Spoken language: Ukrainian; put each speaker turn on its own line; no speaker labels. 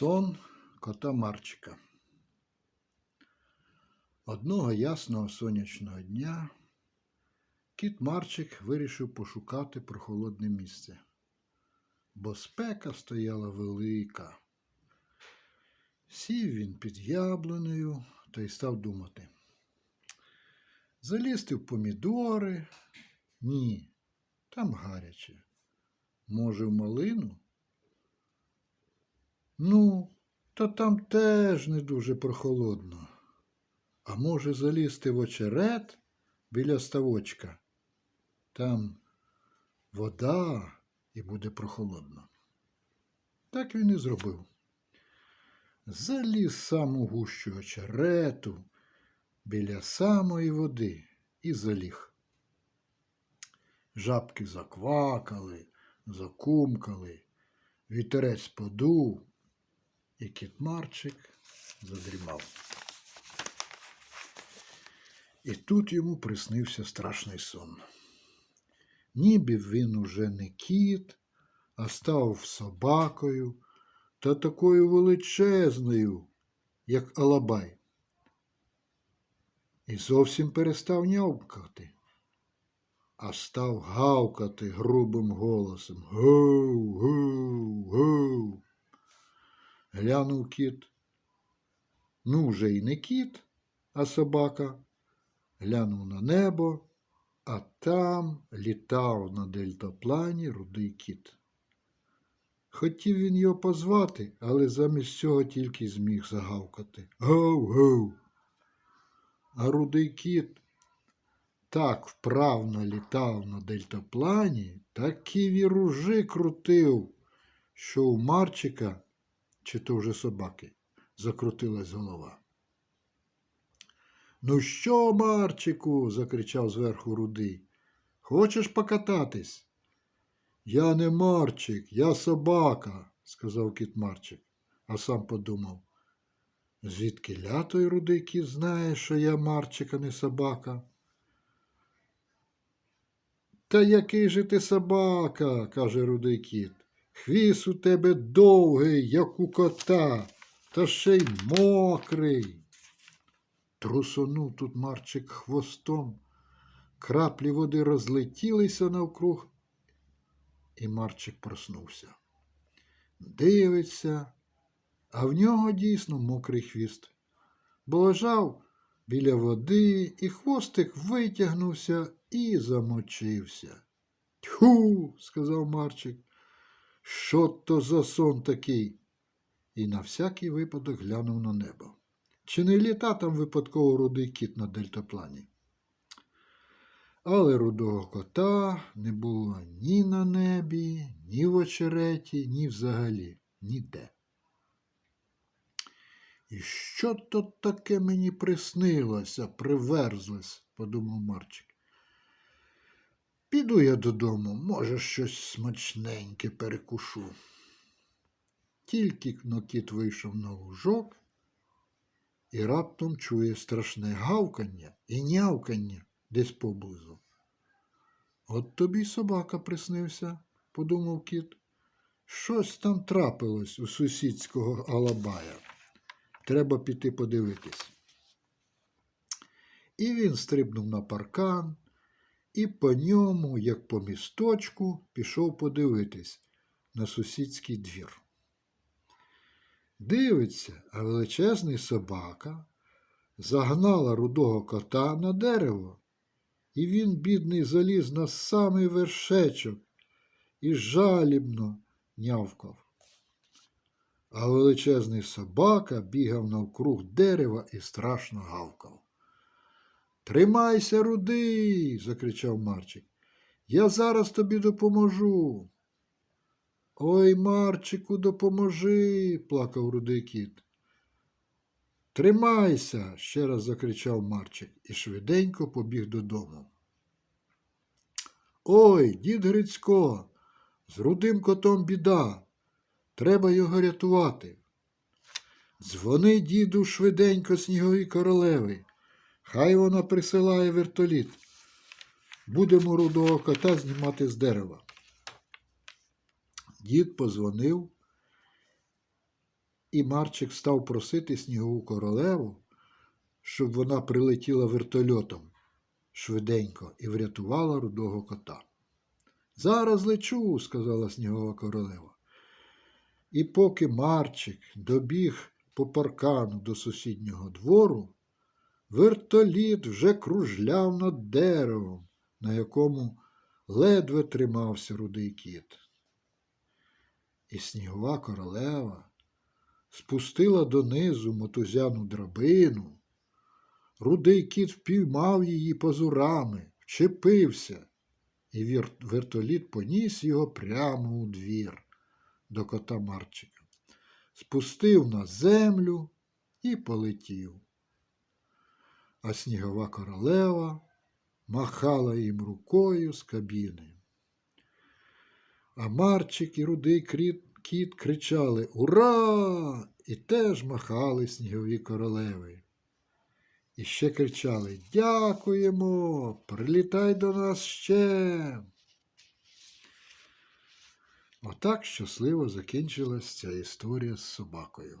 Сон кота Марчика. Одного ясного сонячного дня кіт Марчик вирішив пошукати прохолодне місце, бо спека стояла велика. Сів він під яблунею та й став думати. Залізти в помідори? Ні, там гаряче. Може, в малину? Ну, та там теж не дуже прохолодно. А може залізти в очерет біля ставочка? Там вода і буде прохолодно. Так він і зробив. Заліз сам у гущу очерету біля самої води і заліг. Жабки заквакали, закумкали, вітерець подув, і кіт Марчик задрімав. І тут йому приснився страшний сон. Ніби він уже не кіт, а став собакою та такою величезною, як Алабай. І зовсім перестав нявкати, а став гавкати грубим голосом. Гу, гу, гу. Глянув кіт. Ну, вже й не кіт, а собака. Глянув на небо, а там літав на дельтаплані рудий кіт. Хотів він його позвати, але замість цього тільки зміг загавкати. Гов-гов. А рудий кіт так вправно літав на дельтаплані, такі віружи крутив, що у Марчика, чи то вже собаки, закрутилась голова. Ну що, Марчику? закричав зверху рудий. Хочеш покататись? Я не Марчик, я собака, сказав кіт Марчик, а сам подумав. Звідки ля той рудий кіт знає, що я Марчик, а не собака? Та який же ти собака, каже рудий кіт. Хвіст у тебе довгий, як у кота, та ще й мокрий. Трусонув тут Марчик хвостом, краплі води розлетілися навкруг, і Марчик проснувся. Дивиться, а в нього дійсно мокрий хвіст, бо лежав біля води, і хвостик витягнувся і замочився. Тьху, сказав Марчик, що то за сон такий? І на всякий випадок глянув на небо. Чи не літа там випадково рудий кіт на дельтаплані? Але рудого кота не було ні на небі, ні в очереті, ні взагалі, ніде. І що то таке мені приснилося, приверзлось, подумав Марчик. Піду я додому, може, щось смачненьке перекушу. Тільки но кіт вийшов на лужок і раптом чує страшне гавкання і нявкання десь поблизу. От тобі собака приснився, подумав кіт. Щось там трапилось у сусідського Алабая. Треба піти подивитись. І він стрибнув на паркан і по ньому, як по місточку, пішов подивитись на сусідський двір. Дивиться, а величезний собака загнала рудого кота на дерево, і він, бідний, заліз на самий вершечок і жалібно нявкав. А величезний собака бігав навкруг дерева і страшно гавкав. Тримайся, рудий, закричав Марчик. Я зараз тобі допоможу. Ой, Марчику, допоможи, плакав рудий кіт. Тримайся, ще раз закричав Марчик і швиденько побіг додому. Ой, дід Грицько, з рудим котом біда. Треба його рятувати. Дзвони, діду, швиденько сніговій королеви. Хай вона присилає вертоліт. Будемо рудого кота знімати з дерева. Дід позвонив і Марчик став просити снігову королеву, щоб вона прилетіла вертольотом швиденько і врятувала рудого кота. Зараз лечу, сказала снігова королева. І поки Марчик добіг по паркану до сусіднього двору, вертоліт вже кружляв над деревом, на якому ледве тримався рудий кіт. І снігова королева спустила донизу мотузяну драбину. Рудий кіт впіймав її позурами, вчепився, і вертоліт поніс його прямо у двір до кота Марчика, спустив на землю і полетів. А снігова королева махала їм рукою з кабіни. А Марчик і рудий кіт кричали Ура! і теж махали снігові королеви. І ще кричали Дякуємо, прилітай до нас ще. Отак щасливо закінчилась ця історія з собакою.